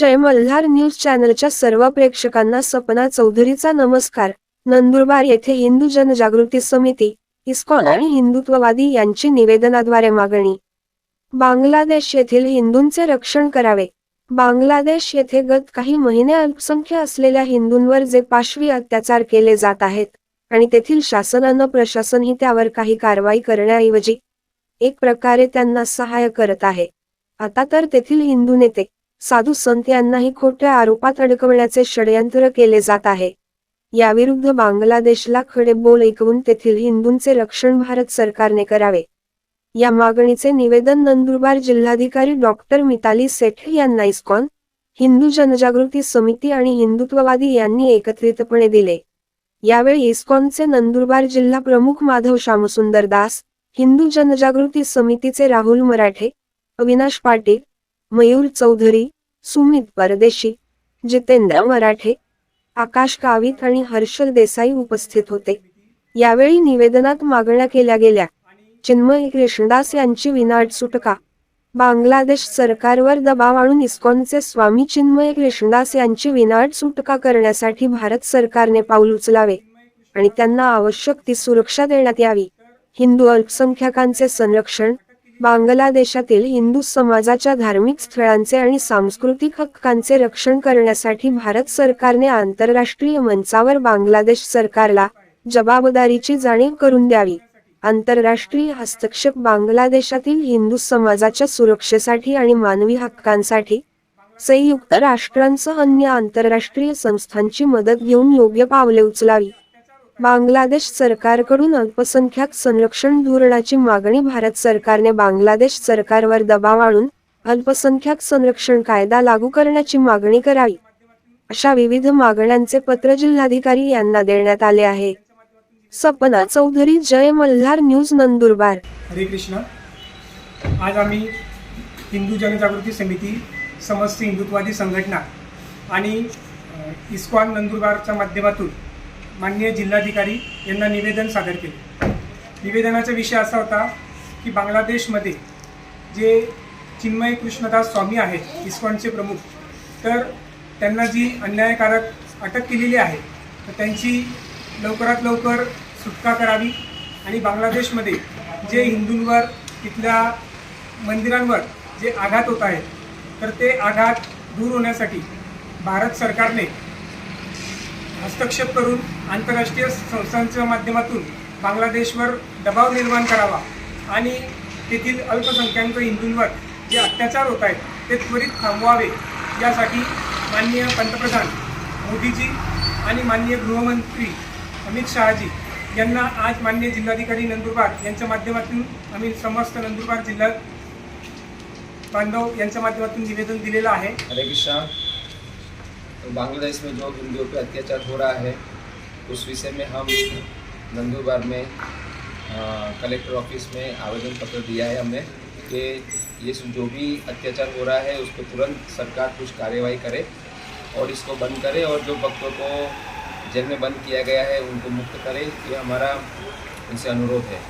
जय Malhar news चॅनलच्या सर्व प्रेक्षकांना सपना चौधरीचा नमस्कार. नंदुरबार येथे हिंदू जनजागृती समिती इस्कॉन आणि हिंदुत्ववादी यांची निवेदनाद्वारे मागणी. बांगलादेश येथील हिंदूंचे रक्षण करावे. बांगलादेश येथे गत काही महिने अल्पसंख्य असलेल्या हिंदूंवर जे पाशवी अत्याचार केले जात आहेत आणि तेथील शासनानं प्रशासनही त्यावर काही कारवाई करण्याऐवजी एक प्रकारे त्यांना सहाय्य करत आहे. आता तर तेथील हिंदू नेते साधू संत यांनाही खोट्या आरोपात अडकवण्याचे षडयंत्र केले जात आहे. याविरुद्ध बांगलादेशला खडे बोल ऐकवून तेथील हिंदूंचे रक्षण भारत सरकारने करावे. या मागणीचे निवेदन नंदुरबार जिल्हाधिकारी डॉक्टर मिताली सेठ यांना इस्कॉन हिंदू जनजागृती समिती आणि हिंदुत्ववादी यांनी एकत्रितपणे दिले. यावेळी इस्कॉनचे नंदुरबार जिल्हा प्रमुख माधव श्यामसुंदर दास हिंदू जनजागृती समितीचे राहुल मराठे अविनाश पाटील मयूर चौधरी सुमित परदेशी जितेंद्र मराठे आकाश कावित आणि हर्षल देसाई उपस्थित होते. यावेळी निवेदनात मागण्या केल्या गेल्या. चिन्मय कृष्णदास यांची विनाट सुटका बांगलादेश सरकारवर दबाव आणून इस्कॉनचे स्वामी चिन्मय कृष्णदास यांची विनाट सुटका करण्यासाठी भारत सरकारने पाऊल उचलावे आणि त्यांना आवश्यक ती सुरक्षा देण्यात यावी. हिंदू अल्पसंख्याकांचे संरक्षण बांगलादेशातील हिंदू समाजाच्या धार्मिक स्थळांचे आणि सांस्कृतिक हक्कांचे रक्षण करण्यासाठी भारत सरकारने आंतरराष्ट्रीय मंचावर बांगलादेश सरकारला जबाबदारीची जाणीव करून द्यावी. आंतरराष्ट्रीय हस्तक्षेप बांगलादेशातील हिंदू समाजाच्या सुरक्षेसाठी आणि मानवी हक्कांसाठी संयुक्त राष्ट्रांसह अन्य आंतरराष्ट्रीय संस्थांची मदत घेऊन योग्य पावले उचलावी. बांगलादेश सरकारकडून अल्पसंख्याक संरक्षण धोरणाची मागणी भारत सरकारने बांगलादेश सरकारवर दबाव आणून अल्पसंख्याक संरक्षण कायदा लागू करण्याची मागणी करावी. अशा विविध मागण्यांचे पत्र जिल्हाधिकारी यांना देण्यात आले आहे. सपना चौधरी जय मल्हार न्यूज नंदुरबार. हरे कृष्ण. आज आम्ही हिंदू जनजागृती समिती समस्त हिंदुत्वादी संघटना आणि इस्कॉन नंदुरबारच्या माध्यमातून माननीय जिल्हाधिकारी यांना निवेदन सादर केले. निवेदनाचा विषय असा होता की बांगलादेशमध्ये जे चिन्मय कृष्णदास स्वामी आहेत इस्कॉनचे प्रमुख तर त्यांना जी अन्यायकारक अटक केलेली आहे तर त्यांची लवकरात लवकर सुटका करावी आणि बांगलादेशमध्ये जे हिंदूंवर तिथल्या मंदिरांवर जे आघात होत आहेत तर ते आघात दूर होण्यासाठी भारत सरकारने हस्तक्षेप करून आंतरराष्ट्रीय संस्थांच्या माध्यमातून बांगलादेशवर दबाव निर्माण करावा आणि तेथील अल्पसंख्याक हिंदूंवर जे अत्याचार होत आहेत ते त्वरित थांबवावे. यासाठी माननीय पंतप्रधान मोदीजी आणि माननीय गृहमंत्री अमित शहाजी यांना आज माननीय जिल्हाधिकारी नंदुरबार यांच्या माध्यमातून आम्ही समस्त नंदुरबार जिल्हा बांधव यांच्या माध्यमातून निवेदन दिलेलं आहे. हरे कृष्णा. बांग्लादेश में जो हिंदुओं पर अत्याचार हो रहा है, उस विषय में हम नंदुरबार में कलेक्टर ऑफ़िस में आवेदन पत्र दिया है हमने कि ये जो भी अत्याचार हो रहा है, उस पर तुरंत सरकार कुछ कार्यवाही करे और इसको बंद करे और जो भक्तों को जेल में बंद किया गया है, उनको मुक्त करे, ये हमारा उनसे अनुरोध है।